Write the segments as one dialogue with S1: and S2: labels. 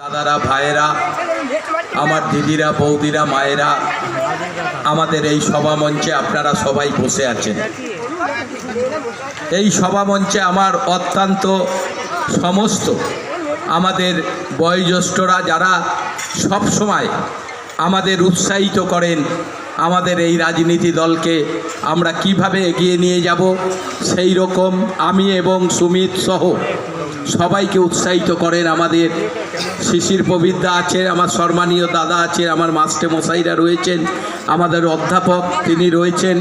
S1: দাদারা, ভাইয়েরা, আমার দিদিরা, বৌদিরা, মায়েরা, আমাদের এই সভা মঞ্চে আপনারা সবাই বসে আছেন। এই সভা মঞ্চে আমার অত্যন্ত সমস্ত আমাদের বয়োজ্যেষ্ঠরা যারা সব সময় আমাদের উৎসাহিত করেন, আমাদের এই রাজনীতি দলকে আমরা কীভাবে এগিয়ে নিয়ে যাব, সেই রকম আমি এবং সুমিত সহ সবাইকে উৎসাহিত করেন। আমাদের শিশির প্রবিদ্যা আছে, আমার সম্মানীয় দাদা আছে, আমার মাস্টে মশাইরা রয়েছেন, আমাদের অধ্যাপক তিনি রয়েছেন,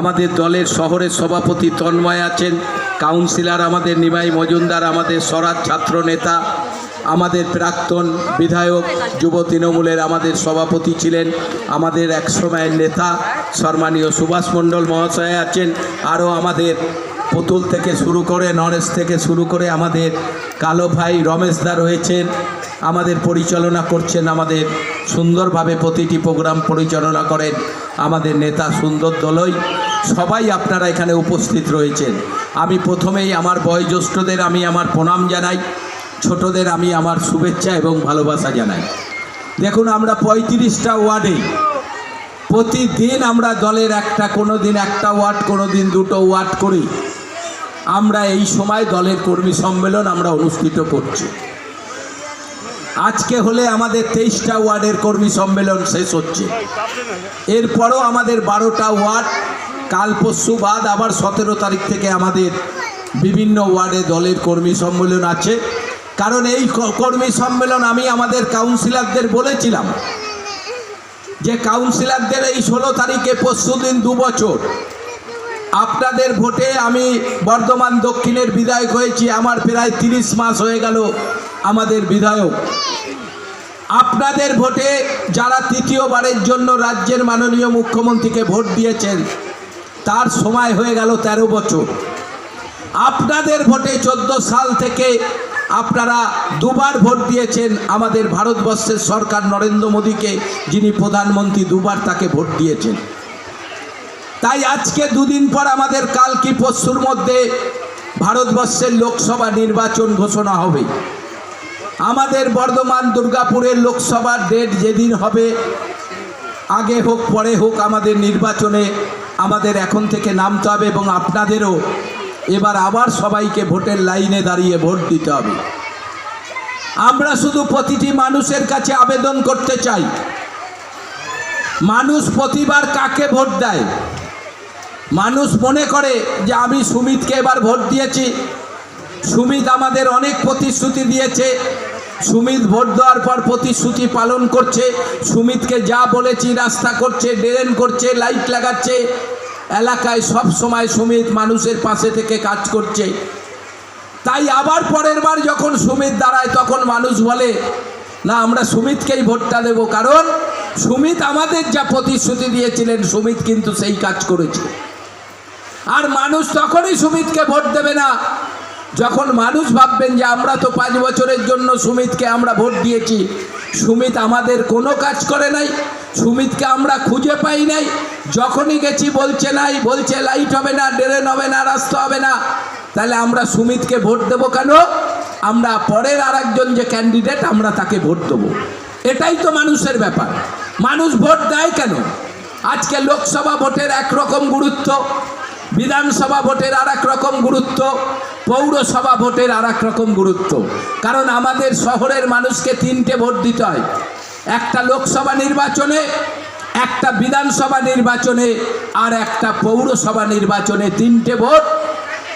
S1: আমাদের দলের শহরের সভাপতি তন্ময় আছেন কাউন্সিলর আমাদের নিমাই মজুমদার, আমাদের স্বরাজ ছাত্র নেতা, আমাদের প্রাক্তন বিধায়ক যুব তৃণমূলের আমাদের সভাপতি ছিলেন, আমাদের এক সময়ের নেতা সম্মানীয় সুভাষ মণ্ডল মহাশয় আছেন, আরও আমাদের পুতুল থেকে শুরু করে নরেশ থেকে শুরু করে আমাদের কালো ভাই রমেশদা রয়েছেন, আমাদের পরিচালনা করছেন, আমাদের সুন্দরভাবে প্রতিটি প্রোগ্রাম পরিচালনা করেন আমাদের নেতা সুন্দর দলই। সবাই আপনারা এখানে উপস্থিত রয়েছেন। আমি প্রথমেই আমার বয়োজ্যেষ্ঠদের আমি আমার প্রণাম জানাই, ছোটদের আমি আমার শুভেচ্ছা এবং ভালোবাসা জানাই। দেখুন আমরা পঁয়ত্রিশটা ওয়ার্ডে, প্রতিদিন আমরা দলের একটা কোনো দিন একটা ওয়ার্ড কোনো দিন দুটো ওয়ার্ড করি। আমরা এই সময় দলের কর্মী সম্মেলন আমরা অনুষ্ঠিত করছি। আজকে হলে আমাদের তেইশটা ওয়ার্ডের কর্মী সম্মেলন শেষ হচ্ছে। এরপরও আমাদের বারোটা ওয়ার্ড, কাল পরশু বাদ, আবার সতেরো তারিখ থেকে আমাদের বিভিন্ন ওয়ার্ডে দলের কর্মী সম্মেলন আছে। কারণ এই কর্মী সম্মেলন আমি আমাদের কাউন্সিলরদের বলেছিলাম যে কাউন্সিলরদের এই ষোলো তারিখে পরশু দিন দু বছর। আপনাদের ভোটে আমি বর্ধমান দক্ষিণের বিধায়ক হয়েছি। আমার প্রায় তিরিশ মাস হয়ে গেল আমাদের বিধায়ক। আপনাদের ভোটে যারা তৃতীয়বারের জন্য রাজ্যের মাননীয় মুখ্যমন্ত্রীকে ভোট দিয়েছেন, তার সময় হয়ে গেল ১৩ বছর। আপনাদের ভোটে চোদ্দ সাল থেকে আপনারা দুবার ভোট দিয়েছেন আমাদের ভারতবর্ষের সরকার নরেন্দ্র মোদীকে, যিনি প্রধানমন্ত্রী, দুবার তাকে ভোট দিয়েছেন। তাই আজকে দুদিন পর আমাদের কাল কি পরশুর মধ্যে ভারতবর্ষের লোকসভা নির্বাচন ঘোষণা হবে। আমাদের বর্ধমান, দুর্গাপুরের লোকসভার ডেট যেদিন হবে, আগে হোক, পরে হোক আমাদের নির্বাচনে আমাদের এখন থেকে নামতে হবে এবং আপনাদেরও এবার আবার সবাইকে ভোটের লাইনে দাঁড়িয়ে ভোট দিতে হবে। আমরা শুধু প্রতিটি মানুষের কাছে আবেদন করতে চাই। মানুষ প্রতিবার কাকে ভোট দেয়? মানুষ মনে করে যে আমি সুমিতকে এবার ভোট দিয়েছি। সুমিত আমাদের অনেক প্রতিশ্রুতি দিয়েছে। সুমিত ভোট দেওয়ার পর প্রতিশ্রুতি পালন করছে। সুমিতকে যা বলেছি রাস্তা করছে, ড্রেন করছে, লাইট লাগাচ্ছে। এলাকায় সব সময় সুমিত মানুষের পাশে থেকে কাজ করছে। তাই আবার পরের বার যখন সুমিত দাঁড়ায় তখন মানুষ বলে, না, আমরা সুমিতকেই ভোটটা দেব। কারণ সুমিত আমাদের যা প্রতিশ্রুতি দিয়েছিলেন, সুমিত কিন্তু সেই কাজ করেছে। আর মানুষ তখনই সুমিতকে ভোট দেবে না। যখন মানুষ ভাববেন যে আমরা তো পাঁচ বছরের জন্য সুমিতকে আমরা ভোট দিয়েছি, সুমিত আমাদের কোনো কাজ করে নাই, সুমিতকে আমরা খুঁজে পাই নাই, যখনই গেছি বলছে নাই, বলছে লাইট হবে না, ড্রেন হবে না, রাস্তা হবে না, তাহলে আমরা সুমিতকে ভোট দেবো কেন? আমরা পরের আর একজন যে ক্যান্ডিডেট আমরা তাকে ভোট দেবো। এটাই তো মানুষের ব্যাপার। মানুষ ভোট দেয় কেন? আজকে লোকসভা ভোটের একরকম গুরুত্ব। বিধানসভা ভোটের আর এক রকম গুরুত্ব, পৌরসভা ভোটের আর এক রকম গুরুত্ব। কারণ আমাদের শহরের মানুষকে তিনটে ভোট দিতে হয়। একটা লোকসভা নির্বাচনে, একটা বিধানসভা নির্বাচনে আর একটা পৌরসভা নির্বাচনে তিনটে ভোট।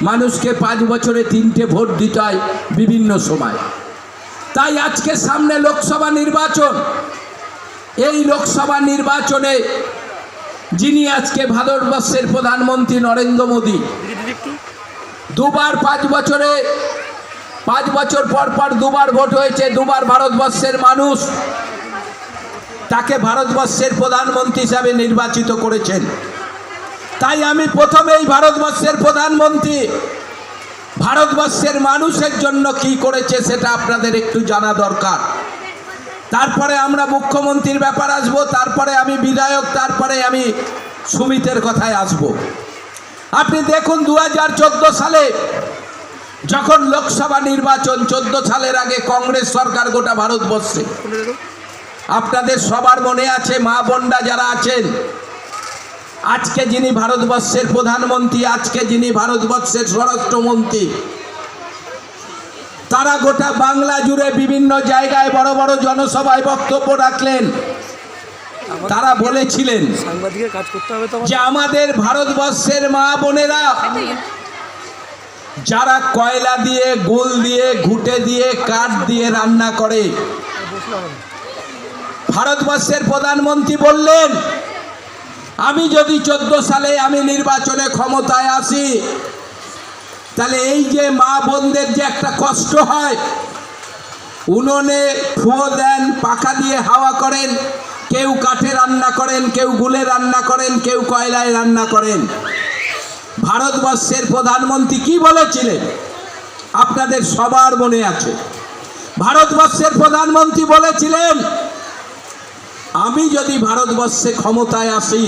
S1: মানুষকে পাঁচ বছরে তিনটে ভোট দিতে হয় বিভিন্ন সময়। তাই আজকে সামনে লোকসভা নির্বাচন। এই লোকসভা নির্বাচনে যিনি আজকে ভারতবর্ষের প্রধানমন্ত্রী নরেন্দ্র মোদী। দুবার পাঁচ বছরে, পাঁচ বছর পর পর দুবার ভোট হয়েছে, দুবার ভারতবর্ষের মানুষ তাকে ভারতবর্ষের প্রধানমন্ত্রী হিসাবে নির্বাচিত করেছেন। তাই আমি প্রথমেই ভারতবর্ষের প্রধানমন্ত্রী, ভারতবর্ষের মানুষের জন্য কি করেছে সেটা আপনাদের একটু জানা দরকার। তারপরে আমরা মুখ্যমন্ত্রীর ব্যাপার আসব, তারপরে আমি বিধায়ক, তারপরে আমি সুমিতের কথায় আসব। আপনি দেখুন দু হাজার চোদ্দ সালে যখন লোকসভা নির্বাচন, চোদ্দ সালের আগে কংগ্রেস সরকার গোটা ভারতবর্ষে। আপনাদের সবার মনে আছে, মা বোনরা যারা আছেন, আজকে যিনি ভারতবর্ষের প্রধানমন্ত্রী, আজকে যিনি ভারতবর্ষের স্বরাষ্ট্রমন্ত্রী তারা গোটা বাংলা জুড়ে বিভিন্ন জায়গায় বড় বড় জনসভায় বক্তব্য রাখলেন। তারা বলেছিলেন যে আমাদের ভারতবর্ষের মা বোনেরা যারা কয়লা দিয়ে গোল দিয়ে ঘুটে দিয়ে কাঠ দিয়ে রান্না করে ভারতবর্ষের প্রধানমন্ত্রী বললেন আমি যদি চোদ্দ সালে আমি নির্বাচনে ক্ষমতায় আসি তাহলে এই যে মা বোনদের যে একটা কষ্ট হয়, উনুনে ফুয়ো দেন, পাখা দিয়ে হাওয়া করেন, কেউ কাঠে রান্না করেন, কেউ গুলে রান্না করেন, কেউ কয়লায় রান্না করেন। ভারতবর্ষের প্রধানমন্ত্রী কি বলেছিলেন? আপনাদের সবার মনে আছে। ভারতবর্ষের প্রধানমন্ত্রী বলেছিলেন, আমি যদি ভারতবর্ষে ক্ষমতায় আসি,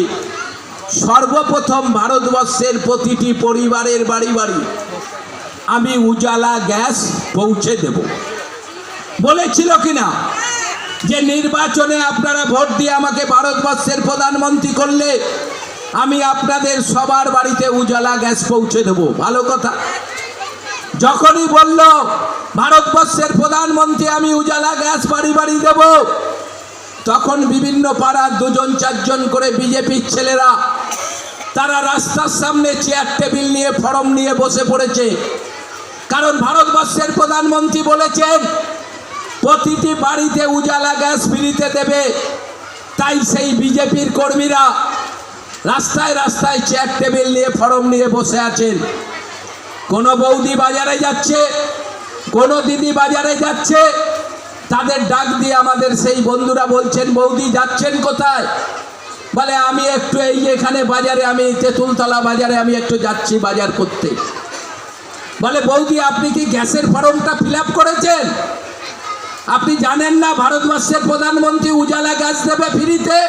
S1: সর্বপ্রথম ভারতবর্ষের প্রতিটি পরিবারের বাড়ি বাড়ি আমি উজালা গ্যাস পৌঁছে দেব। বলেছিল কিনা? যে নির্বাচনে আপনারা ভোট দিয়ে আমাকে ভারতবর্ষের প্রধানমন্ত্রী করলে, আমি আপনাদের সবার বাড়িতে উজালা গ্যাস পৌঁছে দেব। ভালো কথা। যখনই বলল, ভারতবর্ষের প্রধানমন্ত্রী, আমি উজালা গ্যাস বাড়ি বাড়ি দেব, তখন বিভিন্ন পাড়ার দুজন, চারজন করে বিজেপির ছেলেরা, তারা রাস্তার সামনে চেয়ার টেবিল নিয়ে ফরম নিয়ে বসে পড়েছে। কারণ ভারতবর্ষের প্রধানমন্ত্রী বলেছেন, প্রতিটি বাড়িতে উজালা গ্যাস ফ্রিতে দেবে। তাই সেই বিজেপির কর্মীরা রাস্তায় রাস্তায় চেয়ার টেবিল নিয়ে, ফরম নিয়ে বসে আছেন। কোনো বৌদি বাজারে যাচ্ছে, কোনো দিদি বাজারে যাচ্ছে, তাদের ডাক দিয়ে আমাদের সেই বন্ধুরা বলছেন, বৌদি, যাচ্ছেন কোথায়? বলে, আমি একটু এই এখানে বাজারে, আমি তেঁতুলতলা বাজারে, আমি একটু যাচ্ছি বাজার করতে। বলে, বৌদি, আপনি কি গ্যাসের ফর্মটা ফিল করেছেন? আপনি জানেন না ভারতবর্ষের প্রধানমন্ত্রী উজালা গ্যাস দেবে ফ্রিতে?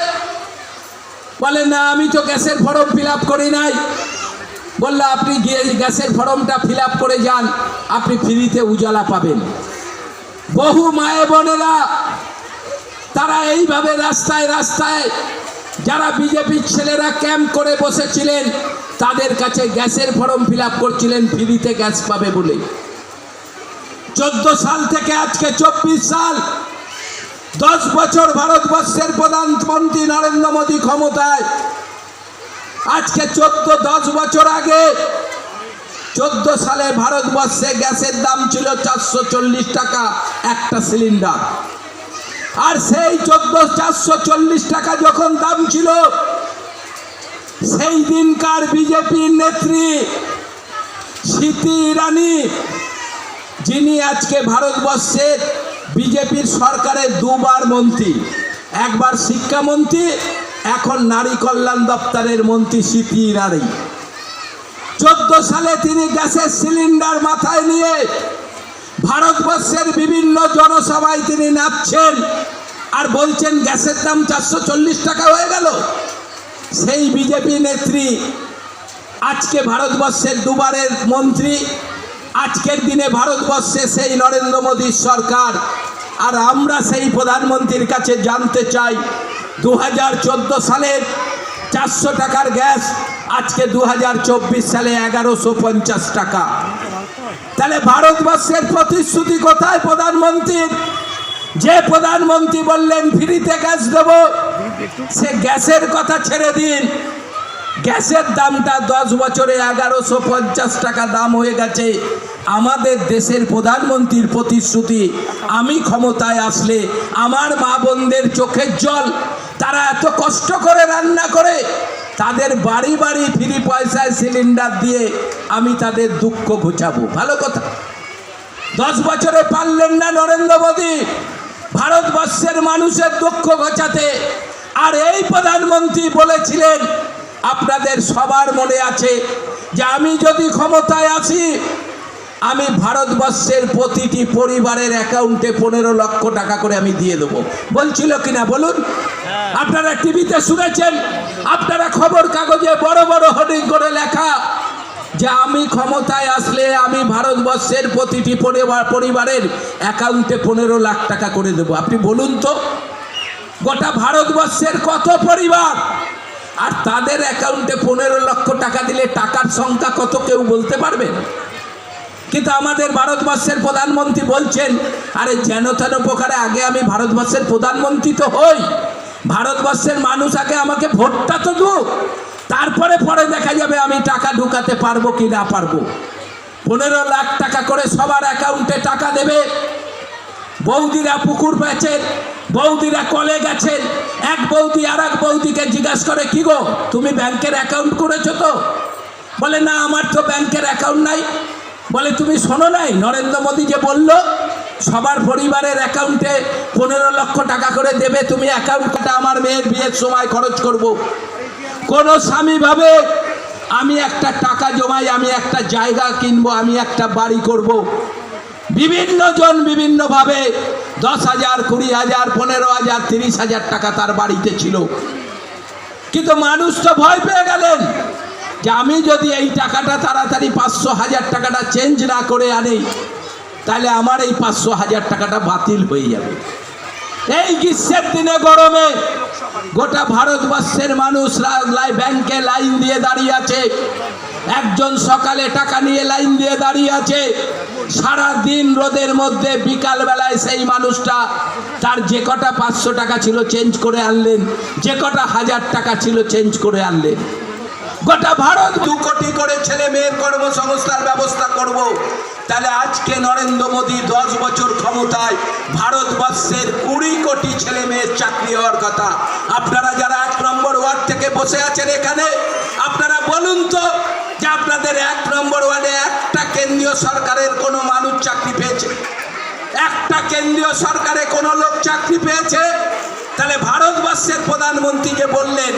S1: বলে, না, আমি তো গ্যাসের ফর্ম ফিল করি নাই। বলল, আপনি গিয়ে গ্যাসের ফর্মটা ফিল করে যান, আপনি ফ্রিতে উজালা পাবেন। বহু মায়ে বোনেরা, তারা এইভাবে রাস্তায় রাস্তায়, যারা বিজেপির ছেলেরা ক্যাম্প করে বসেছিলেন তাদের কাছে গ্যাসের ফর্ম ফিল করছিলেন, ফ্রিতে গ্যাস পাবে বলে। চোদ্দ সাল থেকে আজকে চব্বিশ সাল, দশ বছর ভারতবর্ষের প্রধানমন্ত্রী নরেন্দ্র মোদী ক্ষমতায়। আজকে চোদ্দ, দশ বছর আগে, চোদ্দ সালে ভারতবর্ষে গ্যাসের দাম ছিল চারশো চল্লিশ টাকা একটা সিলিন্ডার। আর সেই চোদ্দ, চারশো চল্লিশ টাকা যখন দাম ছিল সেই দিনকার বিজেপির নেত্রী স্মৃতি ইরানি, যিনি আজকে ভারতবর্ষের বিজেপির সরকারের দুবার মন্ত্রী। একবার শিক্ষামন্ত্রী, এখন নারী কল্যাণ দপ্তরের মন্ত্রী স্মৃতি ইরানি। চোদ্দ সালে তিনি গ্যাসের সিলিন্ডার মাথায় নিয়ে ভারতবর্ষের বিভিন্ন জনসভায় তিনি নাচছেন আর বলছেন গ্যাসের দাম চারশো চল্লিশ টাকা হয়ে গেল। সেই বিজেপি নেত্রী, আজকে ভারতবর্ষের দুবারের মন্ত্রী, আজকের দিনে ভারতবর্ষে সেই নরেন্দ্র মোদীর সরকার। আর আমরা সেই প্রধানমন্ত্রীর কাছে জানতে চাই দু হাজার চোদ্দ সালের চারশো টাকার গ্যাস, আজকে দু হাজার চব্বিশ সালে এগারোশো পঞ্চাশ টাকা। তাহলে ভারতবর্ষের প্রতিশ্রুতি কোথায় প্রধানমন্ত্রীর? যে প্রধানমন্ত্রী বললেন, ফ্রিতে গ্যাস দেব। সে গ্যাসের কথা ছেড়ে দিন। গ্যাসের দামটা দশ বছরে এগারোশো পঞ্চাশ টাকা দাম হয়ে গেছে। আমাদের দেশের প্রধানমন্ত্রীর প্রতিশ্রুতি, আমি ক্ষমতায় আসলে আমার মা বোনদের চোখের জল, তারা এত কষ্ট করে রান্না করে, তাদের বাড়ি বাড়ি ফ্রি পয়সায় সিলিন্ডার দিয়ে আমি তাদের দুঃখ ঘুচাবো। ভালো কথা। দশ বছরে পারলেন না নরেন্দ্র মোদী। ভারতবর্ষের মানুষের দুঃখ ঘোচাতে আর এই প্রধানমন্ত্রী বলেছিলেন আপনাদের সবার মনে আছে যে আমি যদি ক্ষমতায় আসি আমি ভারতবর্ষের প্রতিটি পরিবারের অ্যাকাউন্টে পনেরো লক্ষ টাকা করে আমি দিয়ে দেবো। বলছিল কিনা বলুন? আপনারা টিভিতে শুনেছেন আপনারা খবর কাগজে বড় বড় হোর্ডিং করে লেখা যে আমি ক্ষমতায় আসলে আমি ভারতবর্ষের প্রতিটি পরিবার পরিবারের অ্যাকাউন্টে পনেরো লাখ টাকা করে দেবো। আপনি বলুন তো। গোটা ভারতবর্ষের কত পরিবার? আর তাদের অ্যাকাউন্টে পনেরো লক্ষ টাকা দিলে টাকার সংখ্যা কত কেউ বলতে পারবে? কিন্তু আমাদের ভারতবর্ষের প্রধানমন্ত্রী বলছেন, আরে যেন তেন প্রকারে আগে আমি ভারতবর্ষের প্রধানমন্ত্রী তো হই। ভারতবর্ষের মানুষ আগে আমাকে ভোটটা তো দুক তারপরে পরে দেখা যাবে আমি টাকা ঢুকাতে পারব কি না পারব। পনেরো লাখ টাকা করে সবার অ্যাকাউন্টে টাকা দেবে। বৌদিরা পুকুর বেচেন বৌদিরা কলে গেছেন এক বৌদি আর এক বৌদিকে জিজ্ঞাসা করে, কি গো, তুমি ব্যাংকের অ্যাকাউন্ট করেছ তো বলে, না, আমার তো ব্যাংকের অ্যাকাউন্ট নাই বলে, তুমি শোনো নাই নরেন্দ্র মোদী যে বলল, সবার পরিবারের অ্যাকাউন্টে পনেরো লক্ষ টাকা করে দেবে, তুমি অ্যাকাউন্টটা আমার মেয়ের বিয়ের সময় খরচ করব। কোনো স্বামী ভাবে, আমি একটা টাকা জমাই, আমি একটা জায়গা কিনবো, আমি একটা বাড়ি করব। বিভিন্ন জন বিভিন্নভাবে দশ হাজার, কুড়ি হাজার, পনেরো হাজার, তিরিশ হাজার টাকা তার বাড়িতে ছিল। কিন্তু মানুষ তো ভয় পেয়ে গেলেন যে আমি যদি এই টাকাটা তাড়াতাড়ি পাঁচশো হাজার টাকাটা চেঞ্জ না করে আনি, তাহলে আমার এই পাঁচশো হাজার টাকাটা বাতিল হয়ে যাবে। এই গ্রীষ্মের দিনে, গরমে গোটা ভারতবর্ষের মানুষ ব্যাংকে লাইন দিয়ে দাঁড়িয়ে আছে। একজন সকালে টাকা নিয়ে লাইন দিয়ে দাঁড়িয়ে আছে। সারা দিন রোদের মধ্যে বিকাল বেলায় সেই মানুষটা তার যে কটা পাঁচশো টাকা ছিল চেঞ্জ করে আনলেন, যে কটা হাজার টাকা ছিল চেঞ্জ করে আনলেন। গোটা ভারত দু কোটি করে ছেলে মেয়ের কর্মসংস্থার ব্যবস্থা করব। তাহলে আজকে নরেন্দ্র মোদী দশ বছর ক্ষমতায় ভারতবর্ষের কুড়ি কোটি ছেলে মেয়ের চাকরি হওয়ার কথা। আপনারা যারা এক নম্বর ওয়ার্ড থেকে বসে আছেন এখানে, আপনারা বলুন তো আপনাদের এক নম্বর ওয়ার্ডে একটা কেন্দ্রীয় সরকারের কোনো মানুষ চাকরি পেয়েছে। একটা কেন্দ্রীয় সরকারে কোনো লোক চাকরি পেয়েছে? তাহলে ভারতবর্ষের প্রধানমন্ত্রী যে বললেন,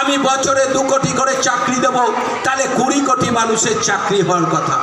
S1: আমি বছরে দু কোটি করে চাকরি দেব, তাহলে কুড়ি কোটি মানুষের চাকরি হওয়ার কথা।